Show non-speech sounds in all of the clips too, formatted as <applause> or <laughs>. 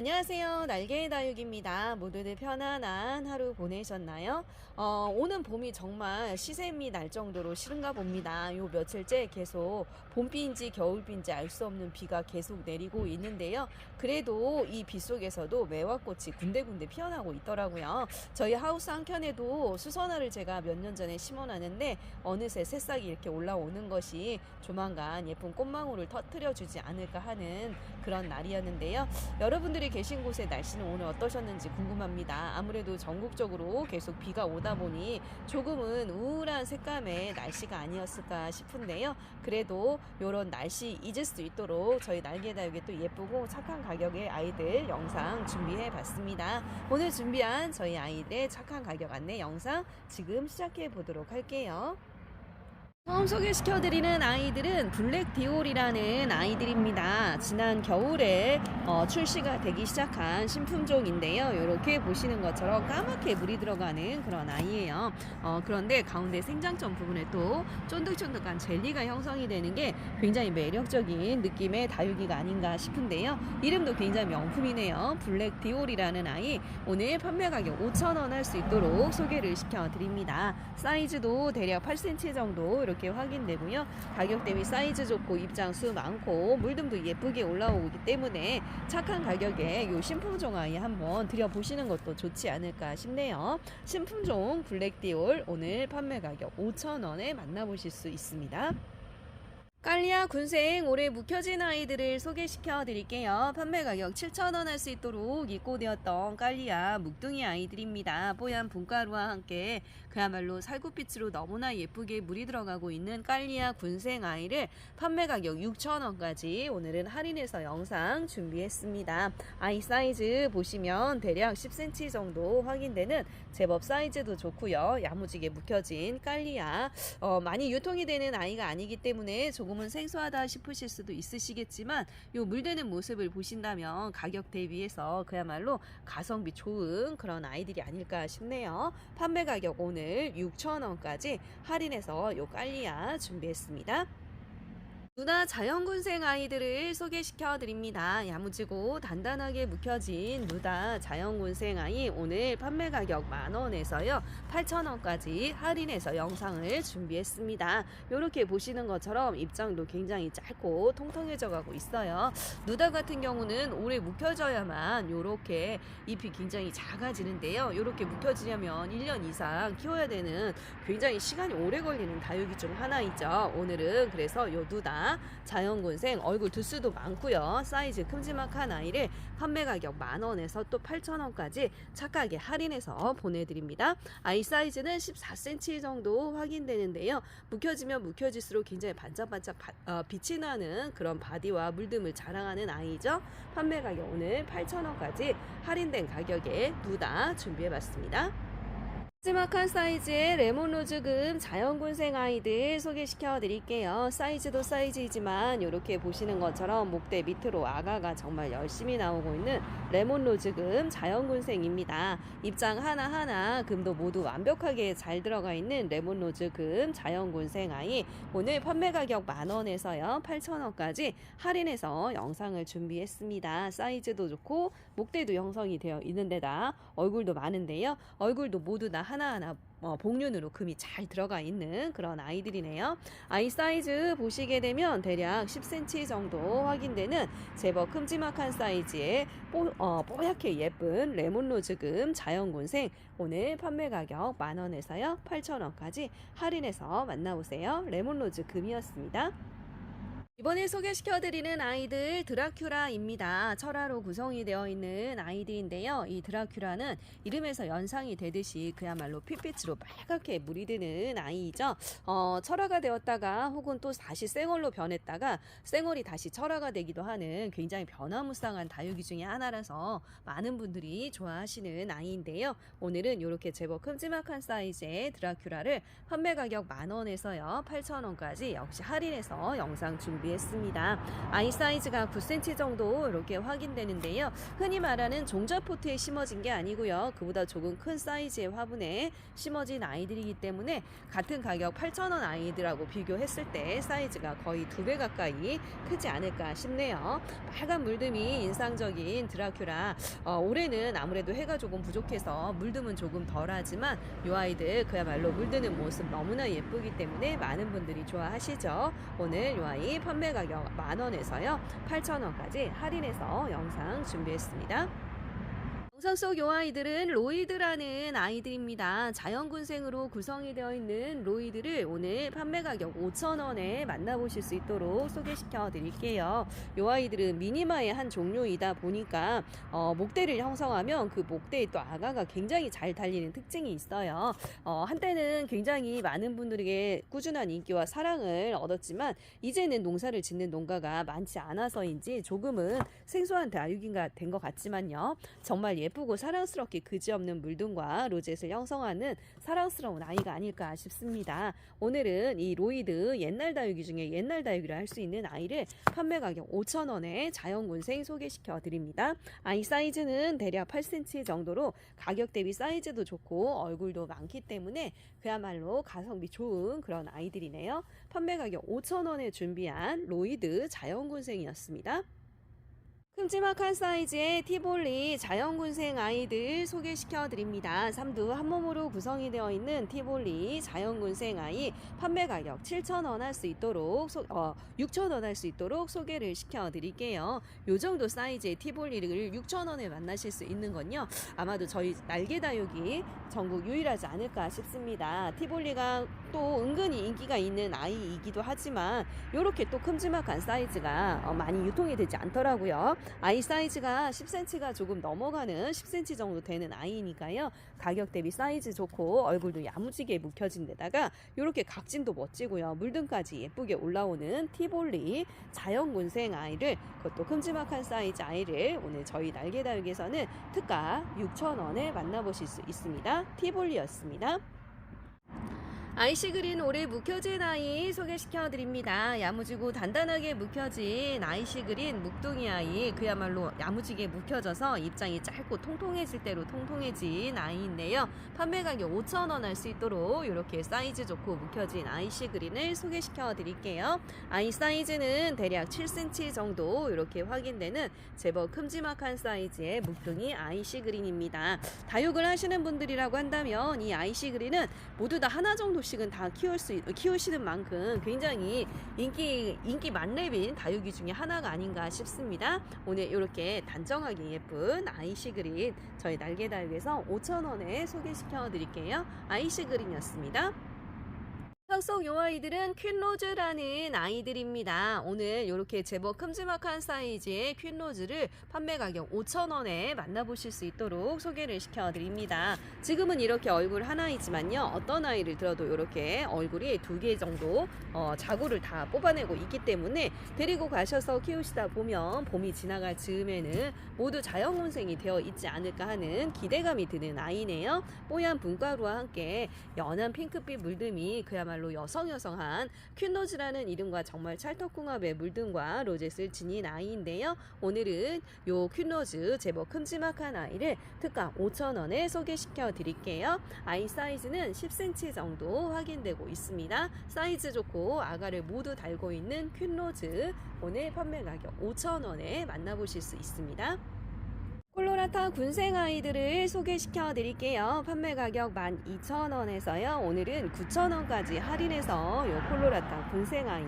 안녕하세요. 날개의 다육입니다. 모두들 편안한 하루 보내셨나요? 어, 오는 봄이 정말 시샘이 날 정도로 싫은가 봅니다. 요 며칠째 계속 봄비인지 겨울비인지 알 수 없는 비가 계속 내리고 있는데요. 그래도 이 비 속에서도 매화꽃이 군데군데 피어나고 있더라고요. 저희 하우스 한켠에도 수선화를 제가 몇 년 전에 심어놨는데 어느새 새싹이 이렇게 올라오는 것이 조만간 예쁜 꽃망울을 터트려 주지 않을까 하는 그런 날이었는데요. 여러분들이 계신 곳의 날씨는 오늘 어떠셨는지 궁금합니다. 아무래도 전국적으로 계속 비가 오다 보니 조금은 우울한 색감의 날씨가 아니었을까 싶은데요. 그래도 이런 날씨 잊을 수 있도록 저희 날개다육에 또 예쁘고 착한 가격의 아이들 영상 준비해 봤습니다. 오늘 준비한 저희 아이들의 착한 가격 안내 영상 지금 시작해 보도록 할게요. 처음 소개시켜드리는 아이들은 블랙 디올이라는 아이들입니다. 지난 겨울에 어, 출시가 되기 시작한 신품종인데요. 이렇게 보시는 것처럼 까맣게 물이 들어가는 그런 아이예요. 어, 그런데 가운데 생장점 부분에 또 쫀득쫀득한 젤리가 형성이 되는 게 굉장히 매력적인 느낌의 다육이가 아닌가 싶은데요. 이름도 굉장히 명품이네요. 블랙 디올이라는 아이 오늘 판매 가격 5,000원 할 수 있도록 소개를 시켜드립니다. 사이즈도 대략 8cm 정도 이렇게 확인되고요. 가격 대비 사이즈 좋고 입장 수 많고 물듬도 예쁘게 올라오기 때문에 착한 가격에 요 신품종 아이 한번 들여보시는 것도 좋지 않을까 싶네요. 신품종 블랙디올 오늘 판매 가격 5,000원에 만나보실 수 있습니다. 깔리아 군생 올해 묵혀진 아이들을 소개시켜 드릴게요. 판매 가격 7,000원 할 수 있도록 입고되었던 깔리아 묵둥이 아이들입니다. 뽀얀 분가루와 함께 그야말로 살구빛으로 너무나 예쁘게 물이 들어가고 있는 깔리아 군생 아이를 판매 가격 6,000원까지 오늘은 할인해서 영상 준비했습니다. 아이 사이즈 보시면 대략 10cm 정도 확인되는 제법 사이즈도 좋고요. 야무지게 묵혀진 깔리아 어, 많이 유통이 되는 아이가 아니기 때문에 조금 은 생소하다 싶으실 수도 있으시겠지만 요 물드는 모습을 보신다면 가격 대비해서 그야말로 가성비 좋은 그런 아이들이 아닐까 싶네요. 판매 가격 오늘 6,000원까지 할인해서 요 깔리아 준비했습니다. 누나 자연군생 아이들을 소개시켜 드립니다. 야무지고 단단하게 묵혀진 누다 자연군생 아이 오늘 판매 가격 만원에서요 8천원까지 할인해서 영상을 준비했습니다. 이렇게 보시는 것처럼 입장도 굉장히 짧고 통통해져 가고 있어요. 누다 같은 경우는 오래 묵혀져야만 이렇게 잎이 굉장히 작아지는데요. 이렇게 묵혀지려면 1년 이상 키워야 되는 굉장히 시간이 오래 걸리는 다육이 중 하나이죠. 오늘은 그래서 요 누다 자연군생 얼굴 두수도 많고요. 사이즈 큼지막한 아이를 판매 가격 만원에서 또 8천원까지 착하게 할인해서 보내드립니다. 아이 사이즈는 14cm 정도 확인되는데요. 묵혀지면 묵혀질수록 굉장히 반짝반짝 바, 어, 빛이 나는 그런 바디와 물듦을 자랑하는 아이죠. 판매 가격 오늘 8천원까지 할인된 가격에 누다 준비해봤습니다. 큼지막한 사이즈의 레몬로즈금 자연군생 아이들 소개시켜 드릴게요. 사이즈도 사이즈이지만 이렇게 보시는 것처럼 목대 밑으로 아가가 정말 열심히 나오고 있는 레몬로즈금 자연군생입니다. 입장 하나하나 금도 모두 완벽하게 잘 들어가 있는 레몬로즈금 자연군생 아이 오늘 판매 가격 만원에서요 8천원까지 할인해서 영상을 준비했습니다. 사이즈도 좋고 목대도 형성이 되어 있는 데다 얼굴도 많은데요. 얼굴도 모두 다 하나하나 어, 복륜으로 금이 잘 들어가 있는 그런 아이들이네요. 아이 사이즈 보시게 되면 대략 10cm 정도 확인되는 제법 큼지막한 사이즈의 뽀, 어, 뽀얗게 예쁜 레몬로즈금 자연군생 오늘 판매 가격 만원에서요 8천원까지 할인해서 만나보세요. 레몬로즈 금이었습니다. 이번에 소개시켜드리는 아이들 드라큐라입니다. 철화로 구성이 되어 있는 아이들인데요. 이 드라큐라는 이름에서 연상이 되듯이 그야말로 핏빛으로 빨갛게 물이 드는 아이이죠. 어, 철화가 되었다가 혹은 또 다시 쌩얼로 변했다가 쌩얼이 다시 철화가 되기도 하는 굉장히 변화무쌍한 다육이 중에 하나라서 많은 분들이 좋아하시는 아이인데요. 오늘은 이렇게 제법 큼지막한 사이즈의 드라큐라를 판매 가격 만원에서요 8천원까지 역시 할인해서 영상 준비 준비했습니다. 아이 사이즈가 9cm 정도 이렇게 확인되는데요. 흔히 말하는 종자포트에 심어진 게 아니고요. 그보다 조금 큰 사이즈의 화분에 심어진 아이들이기 때문에 같은 가격 8,000원 아이들하고 비교했을 때 사이즈가 거의 두 배 가까이 크지 않을까 싶네요. 빨간 물듬이 인상적인 드라큘라. 어, 올해는 아무래도 해가 조금 부족해서 물듬은 조금 덜하지만 이 아이들 그야말로 물드는 모습 너무나 예쁘기 때문에 많은 분들이 좋아하시죠. 오늘 이 아이 판매 가격 만 원에서요 8천 원까지 할인해서 영상 준비했습니다. 영상 속 요 아이들은 로이드라는 아이들입니다. 자연군생으로 구성이 되어 있는 로이드를 오늘 판매 가격 5,000원에 만나보실 수 있도록 소개시켜 드릴게요. 요 아이들은 미니마의 한 종류이다 보니까 어, 목대를 형성하면 그 목대에 또 아가가 굉장히 잘 달리는 특징이 있어요. 어, 한때는 굉장히 많은 분들에게 꾸준한 인기와 사랑을 얻었지만 이제는 농사를 짓는 농가가 많지 않아서인지 조금은 생소한 다육이가 된 것 같지만요. 정말 예 쁘고 사랑스럽게 그지없는 물등과 로젯을 형성하는 사랑스러운 아이가 아닐까 싶습니다. 오늘은 이 로이드 옛날 다육이 중에 옛날 다육이라 할 수 있는 아이를 판매 가격 5,000원에 자연군생 소개시켜 드립니다. 아이 사이즈는 대략 8cm 정도로 가격 대비 사이즈도 좋고 얼굴도 많기 때문에 그야말로 가성비 좋은 그런 아이들이네요. 판매 가격 5,000원에 준비한 로이드 자연군생이었습니다. 큼지막한 사이즈의 티볼리 자연군생 아이들 소개시켜 드립니다. 삼두 한 몸으로 구성이 되어 있는 티볼리 자연군생 아이 판매 가격 7,000원 할 수 있도록 소, 어, 6,000원 할 수 있도록 소개를 시켜 드릴게요. 요 정도 사이즈의 티볼리를 6,000원에 만나실 수 있는 건요. 아마도 저희 날개 다육이 전국 유일하지 않을까 싶습니다. 티볼리가 또 은근히 인기가 있는 아이이기도 하지만 요렇게 또 큼지막한 사이즈가 어, 많이 유통이 되지 않더라고요. 아이 사이즈가 10cm가 조금 넘어가는 10cm 정도 되는 아이니까요. 가격 대비 사이즈 좋고 얼굴도 야무지게 묵혀진 데다가 이렇게 각진도 멋지고요. 물등까지 예쁘게 올라오는 티볼리 자연군생 아이를 그것도 큼지막한 사이즈 아이를 오늘 저희 날개다육에서는 특가 6,000원에 만나보실 수 있습니다. 티볼리였습니다. 아이시 그린 올해 묵혀진 아이 소개시켜 드립니다. 야무지고 단단하게 묵혀진 아이시 그린 묵둥이 아이 그야말로 야무지게 묵혀져서 입장이 짧고 통통해질 대로 통통해진 아이인데요. 판매 가격 5,000원 할 수 있도록 이렇게 사이즈 좋고 묵혀진 아이시 그린을 소개시켜 드릴게요. 아이 사이즈는 대략 7cm 정도 이렇게 확인되는 제법 큼지막한 사이즈의 묵둥이 아이시 그린입니다. 다육을 하시는 분들이라고 한다면 이 아이시 그린은 모두 다 하나 정도 씩은 다 키울 수 있- 키우시는 만큼 굉장히 인기 인기 만렙인 다육이 중에 하나가 아닌가 싶습니다. 오늘 이렇게 단정하게 예쁜 아이시 그린 저희 날개 다육에서 5,000원에 소개시켜 드릴게요. 아이시 그린이었습니다. 턱속 요 아이들은 퀸로즈라는 아이들입니다. 오늘 이렇게 제법 큼지막한 사이즈의 퀸로즈를 판매 가격 5,000원에 만나보실 수 있도록 소개를 시켜드립니다. 지금은 이렇게 얼굴 하나이지만요. 어떤 아이를 들어도 이렇게 얼굴이 두 개 정도 어, 자구를 다 뽑아내고 있기 때문에 데리고 가셔서 키우시다 보면 봄이 지나갈 즈음에는 모두 자연군생이 되어 있지 않을까 하는 기대감이 드는 아이네요. 뽀얀 분가루와 함께 연한 핑크빛 물듬이 그야말로 여성 여성한 퀸로즈라는 이름과 정말 찰떡궁합의 물듬과 로젯을 지닌 아이인데요. 오늘은 요 퀸로즈 제법 큼지막한 아이를 특가 5,000원에 소개시켜 드릴게요. 아이 사이즈는 10cm 정도 확인되고 있습니다. 사이즈 좋고 아가를 모두 달고 있는 퀸로즈 오늘 판매 가격 5,000원에 만나보실 수 있습니다. 콜로라타 군생 아이들을 소개시켜 드릴게요. 판매 가격 12,000원에서요. 오늘은 9,000원까지 할인해서 요 콜로라타 군생 아이,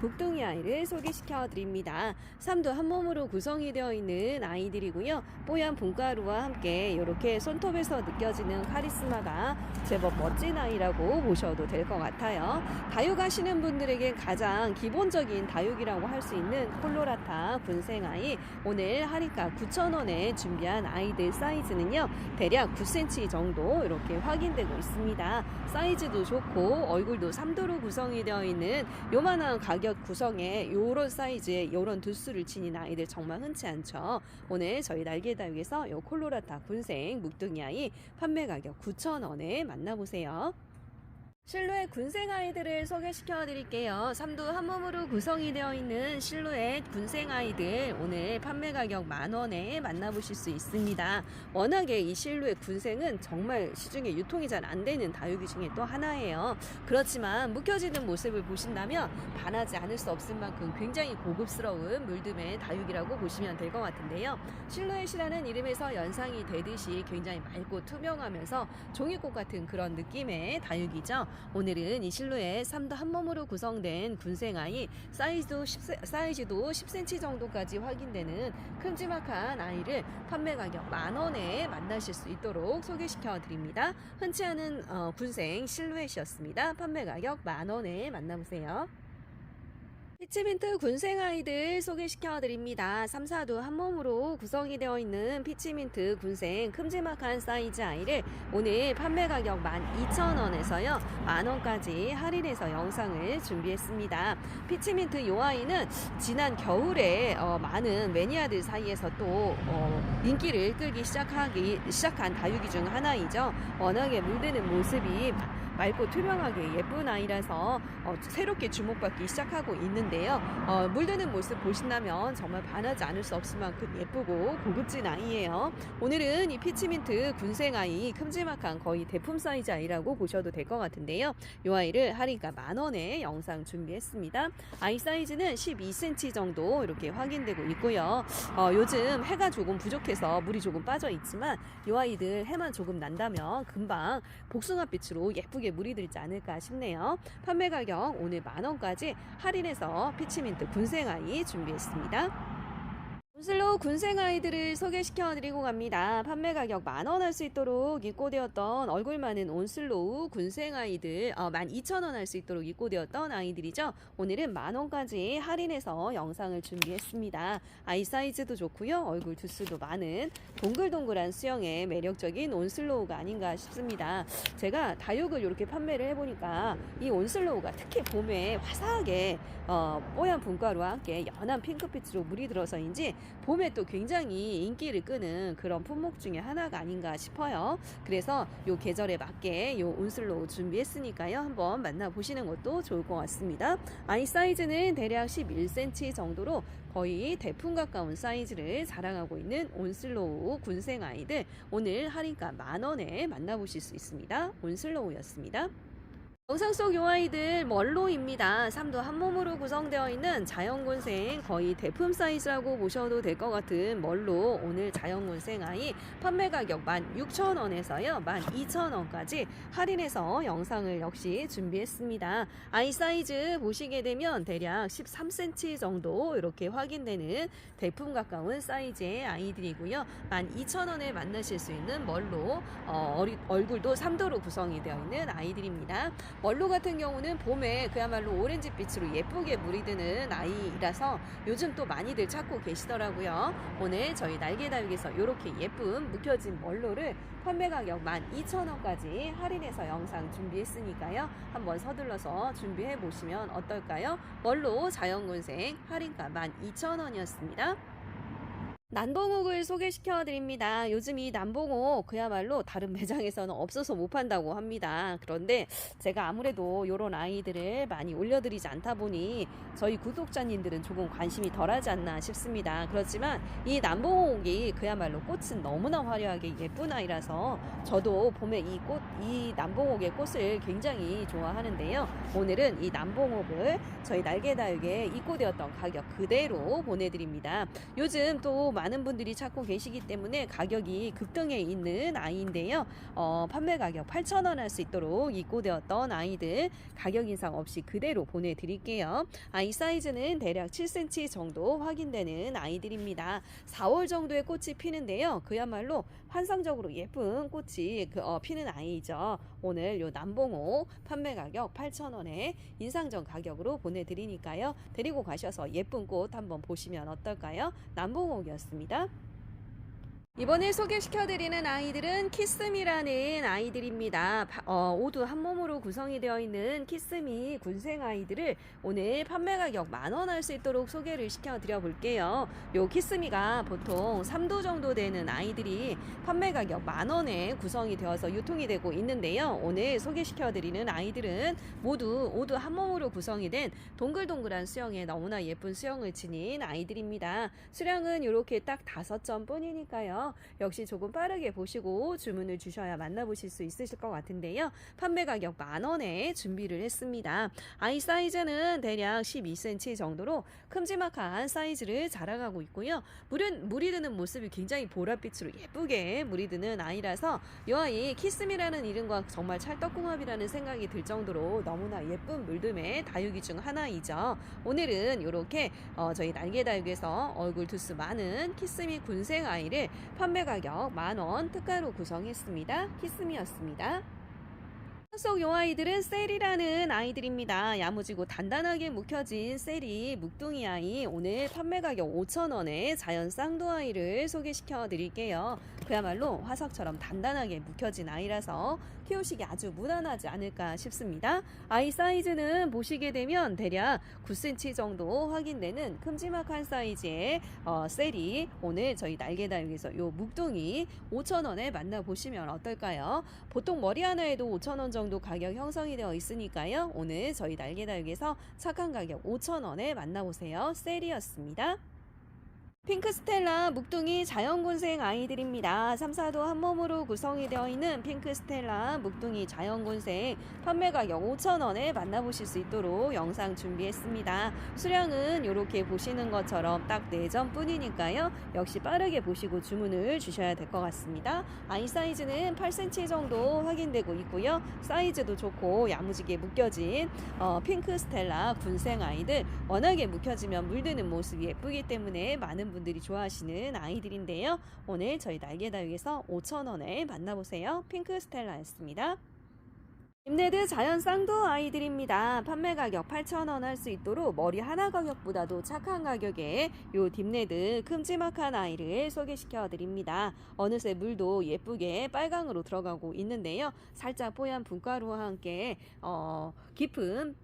북둥이 아이를 소개시켜 드립니다. 삼도 한 몸으로 구성이 되어 있는 아이들이고요. 뽀얀 분가루와 함께 이렇게 손톱에서 느껴지는 카리스마가 제법 멋진 아이라고 보셔도 될 것 같아요. 다육하시는 분들에게 가장 기본적인 다육이라고 할 수 있는 콜로라타 군생 아이 오늘 할인가 9,000원에 준비한 아이들 사이즈는요 대략 9cm 정도 이렇게 확인되고 있습니다. 사이즈도 좋고 얼굴도 3도로 구성이 되어 있는 요만한 가격 구성의 요런 사이즈의 요런 두수를 지닌 아이들 정말 흔치 않죠. 오늘 저희 날개다육에서 요 콜로라타 군생 묵둥이 아이 판매 가격 9,000원에 만나보세요 실루엣 군생 아이들을 소개시켜 드릴게요. 삼두 한 몸으로 구성이 되어 있는 실루엣 군생 아이들 오늘 판매 가격 만 원에 만나보실 수 있습니다. 워낙에 이 실루엣 군생은 정말 시중에 유통이 잘 안 되는 다육이 중에 또 하나예요. 그렇지만 묵혀지는 모습을 보신다면 반하지 않을 수 없을 만큼 굉장히 고급스러운 물듬의 다육이라고 보시면 될 것 같은데요. 실루엣이라는 이름에서 연상이 되듯이 굉장히 맑고 투명하면서 종이꽃 같은 그런 느낌의 다육이죠. 오늘은 이 실루엣 3도 한 몸으로 구성된 군생아이 사이즈도 10, 사이즈도 10cm 정도까지 확인되는 큼지막한 아이를 판매 가격 만 원에 만나실 수 있도록 소개시켜 드립니다. 흔치 않은 어, 군생 실루엣이었습니다. 판매 가격 만 원에 만나보세요. 피치민트 군생 아이들 소개시켜 드립니다. 3, 4도 한 몸으로 구성이 되어 있는 피치민트 군생 큼지막한 사이즈 아이를 오늘 판매 가격 12,000원에서요. 만원까지 할인해서 영상을 준비했습니다. 피치민트 요 아이는 지난 겨울에 어, 많은 매니아들 사이에서 또 어, 인기를 끌기 시작하기 시작한 다육이 중 하나이죠. 워낙에 물드는 모습이 맑고 투명하게 예쁜 아이라서 어, 새롭게 주목받기 시작하고 있는데요. 어, 물드는 모습 보신다면 정말 반하지 않을 수 없을 만큼 예쁘고 고급진 아이예요. 오늘은 이 피치민트 군생 아이 큼지막한 거의 대품 사이즈 아이라고 보셔도 될 것 같은데요. 이 아이를 할인가 만 원에 영상 준비했습니다. 아이 사이즈는 12cm 정도 이렇게 확인되고 있고요. 어, 요즘 해가 조금 부족해서 물이 조금 빠져 있지만 이 아이들 해만 조금 난다면 금방 복숭아빛으로 예쁘게 물이 들지 않을까 싶네요. 판매 가격 오늘 만 원까지 할인해서 피치민트 군생아이 준비했습니다. 온슬로 군생 아이들을 소개시켜 드리고 갑니다. 판매 가격 만 원 할 수 있도록 입고되었던 얼굴 많은 온슬로우 군생 아이들 어, 12,000원 할 수 있도록 입고되었던 아이들이죠. 오늘은 만 원까지 할인해서 영상을 준비했습니다. 아이 사이즈도 좋고요. 얼굴 두수도 많은 동글동글한 수영의 매력적인 온슬로우가 아닌가 싶습니다. 제가 다육을 이렇게 판매를 해보니까 이 온슬로우가 특히 봄에 화사하게 어, 뽀얀 분가루와 함께 연한 핑크빛으로 물이 들어서인지 봄에 또 굉장히 인기를 끄는 그런 품목 중에 하나가 아닌가 싶어요. 그래서 요 계절에 맞게 요 온슬로우 준비했으니까요. 한번 만나보시는 것도 좋을 것 같습니다. 아이 사이즈는 대략 11cm 정도로 거의 대품 가까운 사이즈를 자랑하고 있는 온슬로우 군생 아이들 오늘 할인가 만 원에 만나보실 수 있습니다. 온슬로우였습니다. 영상 속 요 아이들 멀로입니다. 삼도 한 몸으로 구성되어 있는 자연군생 거의 대품 사이즈라고 보셔도 될 것 같은 멀로 오늘 자연군생 아이 판매 가격 16,000원에서요 12,000원까지 할인해서 영상을 역시 준비했습니다. 아이 사이즈 보시게 되면 대략 13cm 정도 이렇게 확인되는 대품 가까운 사이즈의 아이들이고요 12,000원에 만나실 수 있는 멀로 어, 얼굴도 3도로 구성이 되어 있는 아이들입니다. 멀로 같은 경우는 봄에 그야말로 오렌지빛으로 예쁘게 물이 드는 아이라서 요즘 또 많이들 찾고 계시더라고요. 오늘 저희 날개다육에서 이렇게 예쁜 묵혀진 멀로를 판매 가격 12,000원까지 할인해서 영상 준비했으니까요. 한번 서둘러서 준비해 보시면 어떨까요? 멀로 자연군생 할인가 12,000원이었습니다. 난봉옥을 소개시켜 드립니다. 요즘 이 난봉옥 그야말로 다른 <laughs> 매장에서는 없어서 못 판다고 합니다. 그런데 제가 아무래도 이런 아이들을 많이 올려드리지 않다 보니 저희 구독자님들은 조금 관심이 덜하지 않나 싶습니다. 그렇지만 이 남봉옥이 그야말로 꽃은 너무나 화려하게 예쁜 아이라서 저도 봄에 이 꽃, 이 남봉옥의 꽃을 굉장히 좋아하는데요. 오늘은 이 남봉옥을 저희 날개다육에 입고되었던 가격 그대로 보내드립니다. 요즘 또 많은 분들이 찾고 계시기 때문에 가격이 급등해 있는 아이인데요. 어, 판매 가격 8,000원 할 수 있도록 입고되었던 아이들 가격 인상 없이 그대로 보내드릴게요. 아이 사이즈는 대략 7cm 정도 확인되는 아이들입니다. 4월 정도에 꽃이 피는데요. 그야말로 환상적으로 예쁜 꽃이 그, 어, 피는 아이죠. 오늘 요 남봉호 판매 가격 8,000원에 인상전 가격으로 보내드리니까요. 데리고 가셔서 예쁜 꽃 한번 보시면 어떨까요? 남봉옥이었습니다. 이번에 소개시켜드리는 아이들은 키스미라는 아이들입니다. 파- 어, 모두 한 몸으로 구성이 되어 있는 키스미 군생 아이들을 오늘 판매 가격 만원 할 수 있도록 소개를 시켜드려 볼게요. 요 키스미가 보통 3도 정도 되는 아이들이 판매 가격 만 원에 구성이 되어서 유통이 되고 있는데요. 오늘 소개시켜드리는 아이들은 모두 모두 한 몸으로 구성이 된 동글동글한 수영에 너무나 예쁜 수영을 지닌 아이들입니다. 수량은 이렇게 딱 다섯 점 뿐이니까요. 역시 조금 빠르게 보시고 주문을 주셔야 만나보실 수 있으실 것 같은데요. 판매 가격 만 원에 준비를 했습니다. 아이 사이즈는 대략 12cm 정도로 큼지막한 사이즈를 자랑하고 있고요. 물은 물이 드는 모습이 굉장히 보랏빛으로 예쁘게 물이 드는 아이라서 이 아이 키스미라는 이름과 정말 찰떡궁합이라는 생각이 들 정도로 너무나 예쁜 물듬의 다육이 중 하나이죠. 오늘은 이렇게 어, 저희 날개 다육에서 얼굴 두수 많은 키스미 군생 아이를 판매 가격 만원 특가로 구성했습니다. 키스미였습니다. 속 요 아이들은 셀이라는 아이들입니다. 야무지고 단단하게 묵혀진 셀이 묵둥이 아이 오늘 판매 가격 5,000원에 자연 쌍도 아이를 소개시켜 드릴게요. 그야말로 화석처럼 단단하게 묵혀진 아이라서 키우시기 아주 무난하지 않을까 싶습니다. 아이 사이즈는 보시게 되면 대략 9cm 정도 확인되는 큼지막한 사이즈의 어, 셀이 오늘 저희 날개다육에서 요 묵둥이 5,000원에 만나보시면 어떨까요? 보통 머리 하나에도 5,000원 정도 가격 형성이 되어 있으니까요. 오늘 저희 날개다육에서 착한 가격 5,000원에 만나보세요. 셀이었습니다. 핑크스텔라 묵둥이 자연곤생 아이들입니다. 3, 4도 한 몸으로 구성이 되어 있는 핑크스텔라 묵둥이 자연곤생 판매 가격 5,000원에 만나보실 수 있도록 영상 준비했습니다. 수량은 이렇게 보시는 것처럼 딱 4점 뿐이니까요. 역시 빠르게 보시고 주문을 주셔야 될 것 같습니다. 아이 사이즈는 8cm 정도 확인되고 있고요. 사이즈도 좋고 야무지게 묶여진 어, 핑크스텔라 군생 아이들 워낙에 묵혀지면 물드는 모습이 예쁘기 때문에 많은 분들이 좋아하시는 아이들인데요. 오늘 저희 날개다육에서 5,000원에 만나보세요. 핑크스텔라였습니다. 임네드 자연 쌍도 아이들입니다. 판매 가격 8,000원 할 수 있도록 머리 하나 가격보다도 착한 가격에 요 딥네드 큼지막한 아이를 소개시켜 드립니다. 어느새 물도 예쁘게 빨강으로 들어가고 있는데요. 살짝 뽀얀 분가루와 함께 어, 깊은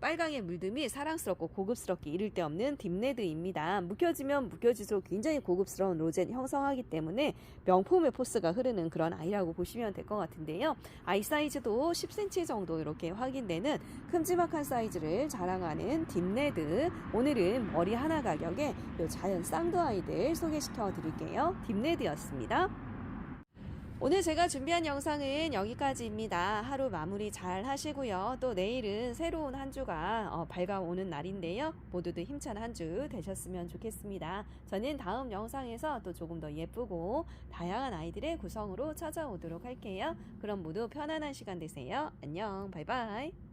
빨강의 물듬이 사랑스럽고 고급스럽게 이를 데 없는 딥레드입니다. 묵혀지면 묵혀질수록 굉장히 고급스러운 로젠 형성하기 때문에 명품의 포스가 흐르는 그런 아이라고 보시면 될 것 같은데요. 아이 사이즈도 10cm 정도 이렇게 확인되는 큼지막한 사이즈를 자랑하는 딥레드. 오늘은 머리 하나 가격에 요 자연 쌍도 아이들 소개시켜 드릴게요. 딥레드였습니다. 오늘 제가 준비한 영상은 여기까지입니다. 하루 마무리 잘 하시고요. 또 내일은 새로운 한 주가 어, 밝아오는 날인데요. 모두들 힘찬 한 주 되셨으면 좋겠습니다. 저는 다음 영상에서 또 조금 더 예쁘고 다양한 아이들의 구성으로 찾아오도록 할게요. 그럼 모두 편안한 시간 되세요. 안녕. 바이바이.